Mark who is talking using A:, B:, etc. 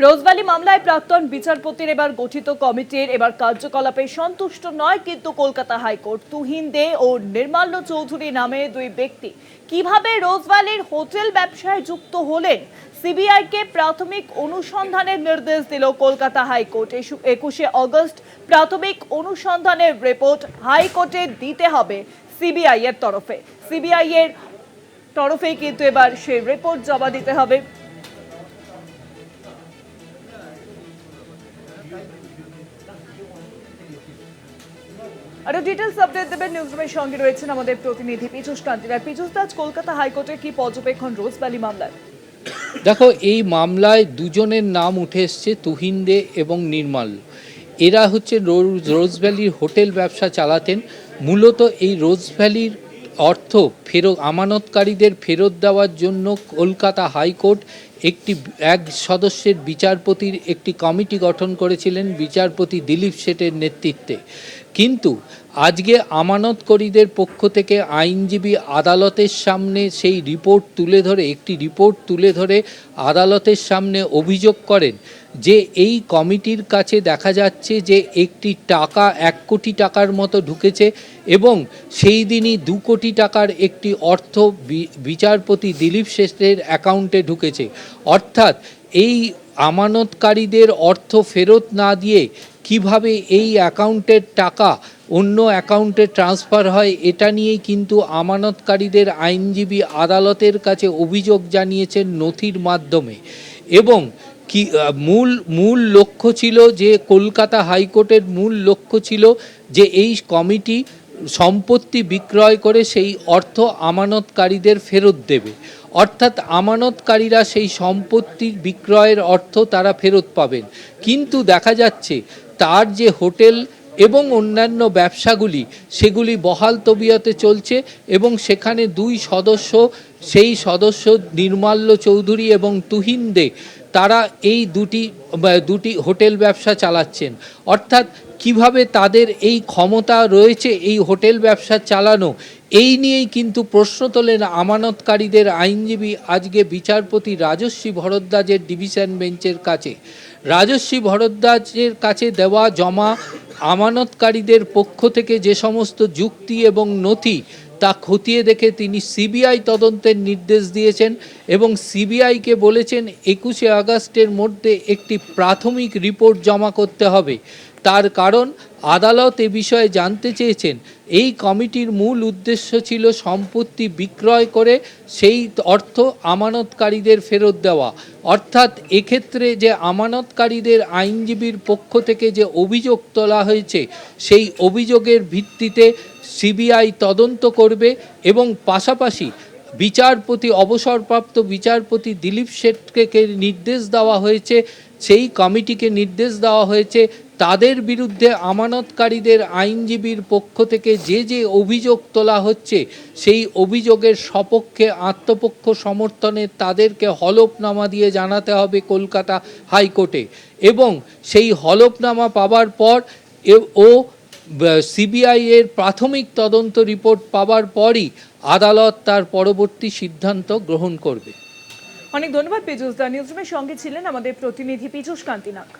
A: Rose Valley মামলায় প্রাক্তন বিচারপতির এবার গঠিত কমিটির এবার কার্যকলাপে সন্তুষ্ট নয় কিন্তু কলকাতা হাইকোর্ট। তুহিন দে ও নির্মাল্য চৌধুরী নামে দুই ব্যক্তি। কীভাবে রোজভ্যালির হোটেল ব্যবসায় যুক্ত হলেন? সিবিআইকে প্রাথমিক অনুসন্ধানের নির্দেশ দিল কলকাতা হাইকোর্ট। একুশে অগস্ট প্রাথমিক অনুসন্ধানের রিপোর্ট হাইকোর্টে দিতে হবে সিবিআই এর তরফে। সিবিআই এর তরফে কিন্তু এবার সেই রিপোর্ট জমা দিতে হবে। আরও ডিটেলস আপডেট দেবেন নিউজরুমের সঙ্গে রয়েছেন আমাদের প্রতিনিধি পীযুষ কান্তিরার পীযুষ দাস, কলকাতা হাইকোর্টের কি পর্যবেক্ষণ রোজভ্যালি মামলায়?
B: দেখো, এই মামলায় দুজনের নাম উঠে এসছে তুহিন দে এবং নির্মাল। এরা হচ্ছে রোজ ভ্যালির হোটেল ব্যবসা চালাতেন। মূলত এই রোজ ভ্যালির অর্থ ফেরত আমানতকারীদের ফেরত দেওয়ার জন্য কলকাতা হাইকোর্ট একটি এক সদস্যের বিচারপতির একটি কমিটি গঠন করেছিলেন বিচারপতি দিলীপ শেঠের নেতৃত্বে। কিন্তু আজকে আমানতকারীদের পক্ষ থেকে আইনজীবী আদালতের সামনে সেই রিপোর্ট তুলে ধরে, একটি রিপোর্ট তুলে ধরে আদালতের সামনে অভিযোগ করেন যে এই কমিটির কাছে দেখা যাচ্ছে যে একটি টাকা, এক কোটি টাকার মতো ঢুকেছে এবং সেই দিনই দু কোটি টাকার একটি অর্থ বিচারপতি দিলীপ শেঠের অ্যাকাউন্টে ঢুকেছে। অর্থাৎ এই আমানতকারীদের অর্থ ফেরত না দিয়ে কীভাবে এই অ্যাকাউন্টের টাকা অন্য অ্যাকাউন্টে ট্রান্সফার হয় এটা নিয়েই কিন্তু আমানতকারীদের আইনজীবী আদালতের কাছে অভিযোগ জানিয়েছেন নথির মাধ্যমে। এবং কি মূল মূল লক্ষ্য ছিল যে কলকাতা হাইকোর্টের মূল লক্ষ্য ছিল যে এই কমিটি সম্পত্তি বিক্রয় করে সেই অর্থ আমানতকারীদের ফেরত দেবে। অর্থাৎ আমানতকারীরা সেই সম্পত্তির বিক্রয়ের অর্থ তারা ফেরত পাবেন। কিন্তু দেখা যাচ্ছে তার যে হোটেল এবং অন্যান্য ব্যবসাগুলি, সেগুলি বহাল তবিয়তে চলছে এবং সেখানে দুই সদস্য, সেই সদস্য নির্মাল্য চৌধুরী এবং তুহিন দে, তারা এই দুটি দুটি হোটেল ব্যবসা চালাচ্ছেন। অর্থাৎ কীভাবে তাদের এই ক্ষমতা রয়েছে এই হোটেল ব্যবসা চালানো এই নিয়েই কিন্তু প্রশ্ন তোলেন আমানতকারীদের আইনজীবী আজকে বিচারপতি রাজস্বী ভরদ্বাজের ডিভিশন বেঞ্চের কাছে। রাজস্বী ভরদ্বাজের কাছে দেওয়া জমা আমানতকারীদের পক্ষ থেকে যে সমস্ত যুক্তি এবং নথি তা খতিয়ে দেখে তিনি সিবিআই তদন্তের নির্দেশ দিয়েছেন এবং সিবিআইকে বলেছেন একুশে আগস্টের মধ্যে একটি প্রাথমিক রিপোর্ট জমা করতে হবে। তার কারণ, আদালত এ বিষয়ে জানতে চেয়েছেন। এই কমিটির মূল উদ্দেশ্য ছিল সম্পত্তি বিক্রয় করে সেই অর্থ আমানতকারীদের ফেরত দেওয়া। অর্থাৎ এক্ষেত্রে যে আমানতকারীদের আইনজীবীর পক্ষ থেকে যে অভিযোগ তোলা হয়েছে, সেই অভিযোগের ভিত্তিতে সিবিআই তদন্ত করবে এবং পাশাপাশি বিচারপতি, অবসরপ্রাপ্ত বিচারপতি দিলীপ শেঠকে নির্দেশ দেওয়া হয়েছে, সেই কমিটিকে নির্দেশ দেওয়া হয়েছে। তাদের বিরুদ্ধে আমানতকারীদের আইনজীবীর পক্ষ থেকে যে যে অভিযোগ তোলা হচ্ছে, সেই অভিযোগের সপক্ষে আত্মপক্ষ সমর্থনে তাদেরকে হলফনামা দিয়ে জানাতে হবে কলকাতা হাইকোর্টে। এবং সেই হলফনামা পাওয়ার পর ও সিবিআই এর প্রাথমিক তদন্ত রিপোর্ট পাওয়ার পরই আদালত তার পরবর্তী সিদ্ধান্ত গ্রহণ করবে।
A: অনেক ধন্যবাদ পীযুষ দা। নিউজরুমের সঙ্গে ছিলেন আমাদের প্রতিনিধি পীযুষ কান্তিনাক